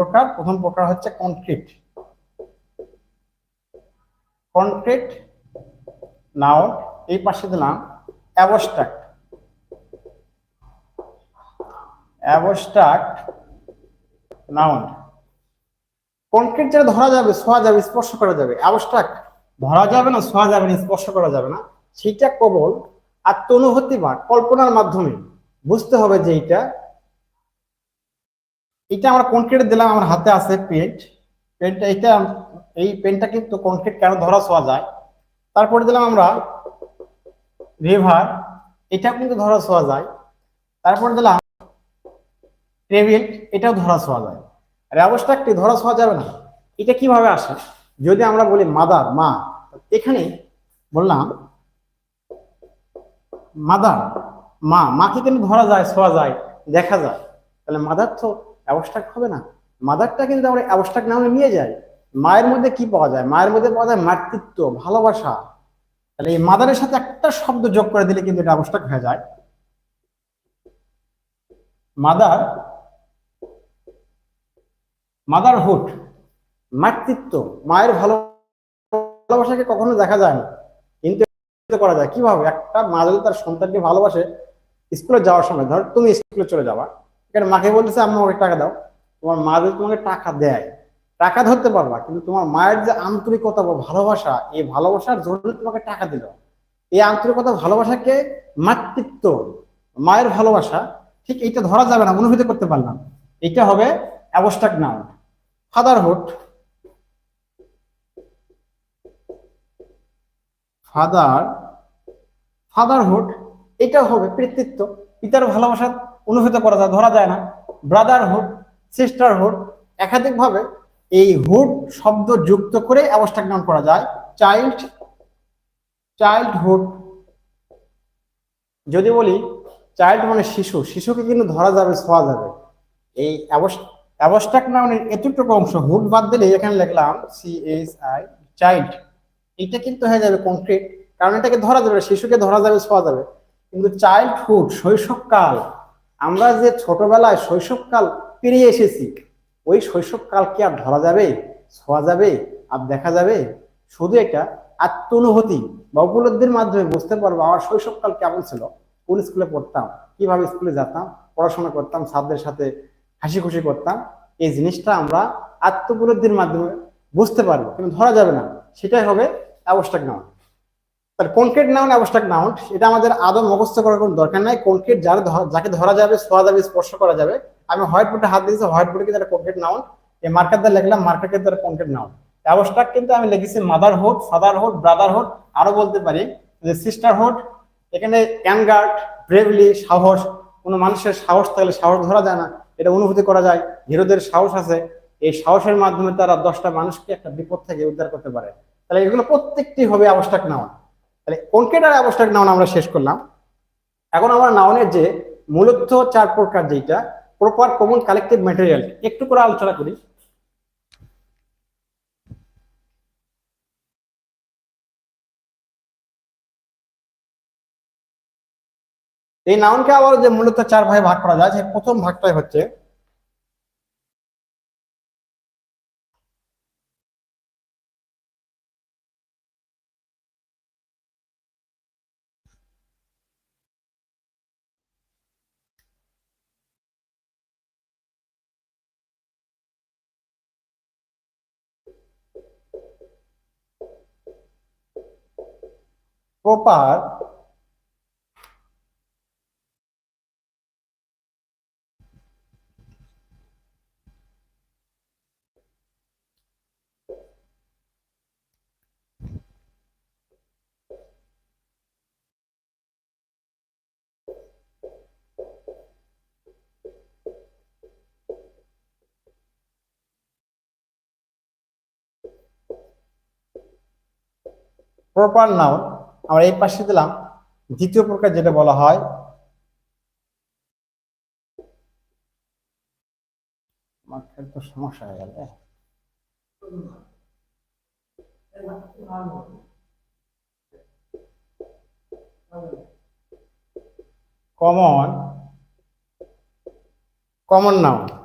প্রকার, প্রথম প্রকার হচ্ছে কনক্রিট কনক্রিট নাউন এই পাশে দিলাম অ্যাবস্ট্রাক্ট অ্যাবস্ট্রাক্ট নাউন কনক্রিট যেটা ধরা যাবে ছোঁয়া যাবে, স্পর্শ করা যাবে। অ্যাবস্ট্রাক্ট ধরা যাবে না ছোঁয়া যাবে না, স্পর্শ করা যাবে না। সেটা কেবল আত্মনুভূতি বা কল্পনার মাধ্যমে। বুঝতে হবে যে এইটা এটা আমরা কনক্রিট দিলাম, আমার হাতে আছে পেন্ট পেন্টটা এটা, এই পেনটা কিন্তু কনক্রিট কেন ধরা ছোঁয়া যায়? তারপরে দিলাম আমরা রিভার এটা কিন্তু ধরা ছোঁয়া যায়। তারপরে দিলাম টেবিল এটাও ধরা ছোঁয়া যায়। আর অবস্ট্রাকটি ধরা ছোঁয়া যাবে না। এটা কীভাবে আসে? যদি আমরা বলি মাদার মা, এখানে বললাম মাদার মা, মাকে কিন্তু ধরা যায়, ছোঁয়া যায়, দেখা যায়। তাহলে মাদার তো অ্যাবস্ট্রাক্ট হবে না। মাদারটা কিন্তু আমরা অ্যাবস্ট্রাক্ট নামে নিয়ে যাই, মায়ের মধ্যে কি পাওয়া যায়? মায়ের মধ্যে পাওয়া যায় মাতৃত্ব, ভালোবাসা। তাহলে এই মাদারের সাথে একটা শব্দ যোগ করে দিলে কিন্তু এটা অ্যাবস্ট্রাক্ট হয়ে যায়। মাদার, মাদারহুড, মাতৃত্ব। মায়ের ভালো ভালোবাসাকে কখনো দেখা যায় না। কিন্তু করা যায়। কীভাবে? একটা মা যদি তার সন্তানকে ভালোবাসে, স্কুলে যাওয়ার সময়, ধর তুমি স্কুলে চলে যাবা। এখানে মাকে বলতেছে, আম্মা আমাকে টাকা দাও। তোমার মা যদি তোমাকে টাকা দেয়, টাকা ধরতে পারবা, কিন্তু তোমার মায়ের যে আন্তরিকতা বা ভালোবাসা, এই ভালোবাসার জন্য তোমাকে টাকা দিল। এই আন্তরিকতা, ভালোবাসাকে মাতৃত্ব, মায়ের ভালোবাসা, ঠিক এইটা ধরা যাবে না, অনুভূতি করতে পারলাম। এটা হবে abstract noun. Fatherhood. Father, fatherhood, এটা হবে পিতৃত্ব। পিতার ভালোবাসা অনুভূত করা যায়, ধরা যায় না। ব্রাদারহুড সিস্টারহুড একাধিকভাবে এই হুড শব্দ যুক্ত করে অ্যাবস্ট্রাক্ট নাউন করা যায়। চাইল্ড চাইল্ডহুড যদি বলি চাইল্ড মানে শিশু, শিশুকে কিন্তু ধরা যাবে, ছোঁয়া যাবে। এই অ্যাবস্ট্রাক্ট নাউনের এতটুকু অংশ হুড বাদ দিলে এখানে লিখলাম সি এইচ আই চাইল্ড এটা কিন্তু হয়ে যাবে কংক্রিট কারণ এটাকে ধরা যাবে শিশুকে ধরা যাবে, ছোঁয়া যাবে। কিন্তু চাইল্ডহুড শৈশবকাল আমরা যে ছোটবেলায় শৈশবকাল পেরিয়ে এসেছি, ওই শৈশবকাল কি আর ধরা যাবে, ছোঁয়া যাবে, আর দেখা যাবে? শুধু এটা আত্ম অনুভূতি বা উপলব্ধির মাধ্যমে বুঝতে পারব আমার শৈশবকাল কেমন ছিল, কোন স্কুলে পড়তাম, কীভাবে স্কুলে যেতাম, পড়াশোনা করতাম ছাত্রদের সাথে হাসি খুশি করতাম, এই জিনিসটা আমরা আত্ম উপলব্ধির মাধ্যমে বুঝতে পারব, কিন্তু ধরা যাবে না। সেটাই হবে অ্যাবস্ট্রাক্ট নাউন তাহলে কনক্রিট নাউন অ্যাবস্ট্রাক্ট নাউন এটা আমাদের আদৌ মুখস্থ করার কোনো দরকার নাই। কনক্রিট যার যাকে ধরা যাবে ছোঁয়া যাবে, স্পর্শ করা যাবে। আমি হোয়াইট বোর্ডে হাত দিয়েছি হোয়াইট বোর্ডে কিন্তু একটা কনক্রিট নাউন এই মার্কার দিয়ে লিখলাম মার্কার কিন্তু একটা কনক্রিট নাউন অ্যাবস্ট্রাক্ট কিন্তু আমি লিখেছি মাদারহুড ফাদারহুড ব্রাদারহুড আরও বলতে পারি যে সিস্টারহুড এখানে অ্যাঙ্গার্ড ব্রেভলি সাহস, কোনো মানুষের সাহস থাকলে সাহস ধরা যায় না, এটা অনুভূতি করা যায়। হিরোদের সাহস আছে, এই সাহসের মাধ্যমে তারা দশটা মানুষকে একটা বিপদ থেকে উদ্ধার করতে পারে। তাহলে এগুলো প্রত্যেকটি হবে আবশ্যক নাউন তাহলে কনক্রিট আর আবশ্যক নাউন আমরা শেষ করলাম। এখন আমরা নাউনের যে মূলত চার প্রকার যেটা প্রপার কমন কালেকটিভ ম্যাটেরিয়াল একটু করে আলোচনা করি। এই নাউনকে আবার যে মূলত চার ভাগে ভাগ করা যায় যে প্রথম ভাগটাই হচ্ছে প্রপার প্রপার নাউন আমরা এই পাশে দিলাম। দ্বিতীয় প্রকার যেটা বলা হয়, আমার তো সমস্যা হয়ে গেল কমন কমন নাউন